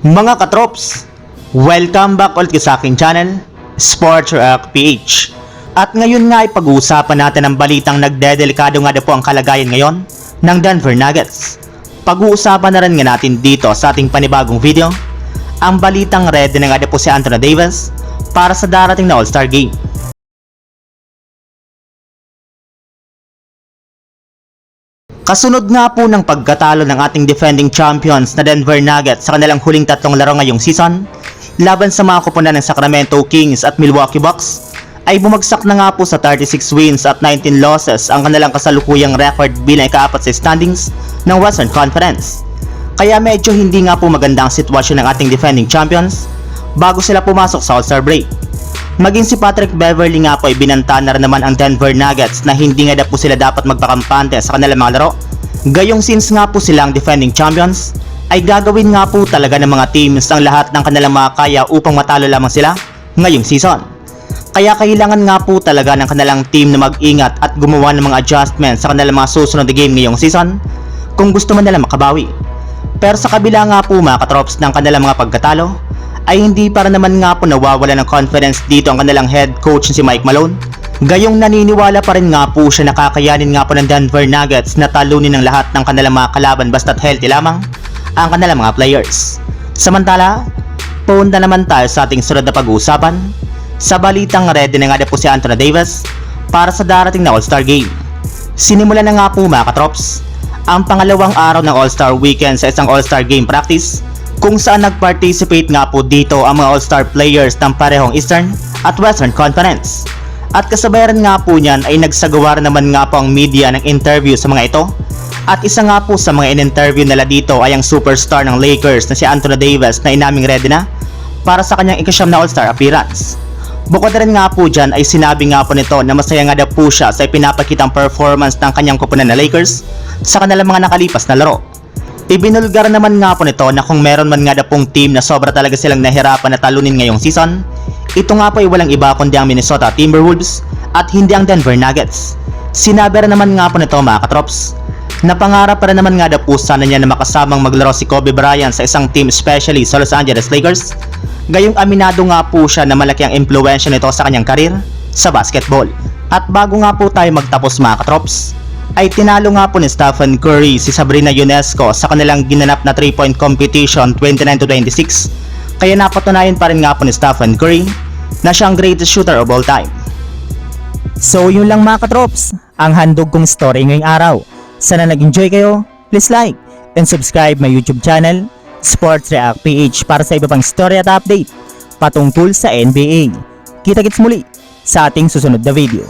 Mga katrops, welcome back ulit sa aking channel, Sports React PH. At ngayon nga ay pag-uusapan natin ang balitang nagdedelikado nga na po ang kalagayan ngayon ng Denver Nuggets. Pag-uusapan na rin nga natin dito sa ating panibagong video, ang balitang ready na nga na po si Anthony Davis para sa darating na All-Star Game. Kasunod nga po ng pagkatalo ng ating defending champions na Denver Nuggets sa kanilang huling tatlong laro ngayong season, laban sa mga kupunan ng Sacramento Kings at Milwaukee Bucks, ay bumagsak na nga po sa 36 wins at 19 losses ang kanilang kasalukuyang record bilang ikaapat sa standings ng Western Conference. Kaya medyo hindi nga po maganda ang sitwasyon ng ating defending champions bago sila pumasok sa All-Star break. Maging si Patrick Beverly nga po ay binanta na naman ang Denver Nuggets na hindi nga po sila dapat magpakampante sa kanilang mga laro. Gayong since nga po silang defending champions, ay gagawin nga po talaga ng mga teams ang lahat ng kanilang mga kaya upang matalo lamang sila ngayong season. Kaya kailangan nga po talaga ng kanilang team na mag-ingat at gumawa ng mga adjustments sa kanilang mga susunod na game ngayong season kung gusto man nila makabawi. Pero sa kabila nga po mga katrops ng kanilang mga pagkatalo, ay hindi para naman nga po nawawala ng confidence dito ang kanilang head coach si Mike Malone. Gayong naniniwala pa rin nga po siya na kakayanin nga po ng Denver Nuggets na talunin ng lahat ng kanilang mga kalaban basta't healthy lamang ang kanilang mga players. Samantala, punta naman tayo sa ating sunod na pag-uusapan sa balitang ready na nga na po si Anthony Davis para sa darating na All-Star Game. Sinimula na nga po mga katrops ang pangalawang araw ng All-Star Weekend sa isang All-Star Game practice kung saan nag-participate nga po dito ang mga All-Star players ng parehong Eastern at Western Conference. At kasabayan nga po niyan ay nagsagawa naman nga po ang media ng interview sa mga ito. At isa nga po sa mga in-interview nila dito ay ang superstar ng Lakers na si Anthony Davis na inaming ready na para sa kanyang ikasyam na All-Star appearance. Bukod rin nga po dyan ay sinabi nga po nito na masaya nga daw po siya sa ipinapakitang performance ng kanyang kupunan na Lakers sa kanilang mga nakalipas na laro. Ibinulgar naman nga po nito na kung meron man nga daw pong team na sobra talaga silang nahirapan na talunin ngayong season, ito nga po ay walang iba kundi ang Minnesota Timberwolves at hindi ang Denver Nuggets. Sinabi rin naman nga po nito mga katrops, na pangarap pa rin naman nga daw po sana niya na makasamang maglaro si Kobe Bryant sa isang team especially sa Los Angeles Lakers. Gayong aminado nga po siya na malaki ang impluensya nito sa kanyang karir sa basketball. At bago nga po tayo magtapos mga katrops, ay tinalo nga po ni Stephen Curry si Sabrina Ionesco sa kanilang ginanap na 3-point competition 29-26. Kaya napatunayan pa rin nga po ni Stephen Curry na siya ang greatest shooter of all time. So yun lang mga katrops, ang handog kong story ngayong araw. Sana nag-enjoy kayo, please like and subscribe my YouTube channel, Sports React PH para sa iba pang story at update patungkol sa NBA. Kita-kits muli sa ating susunod na video.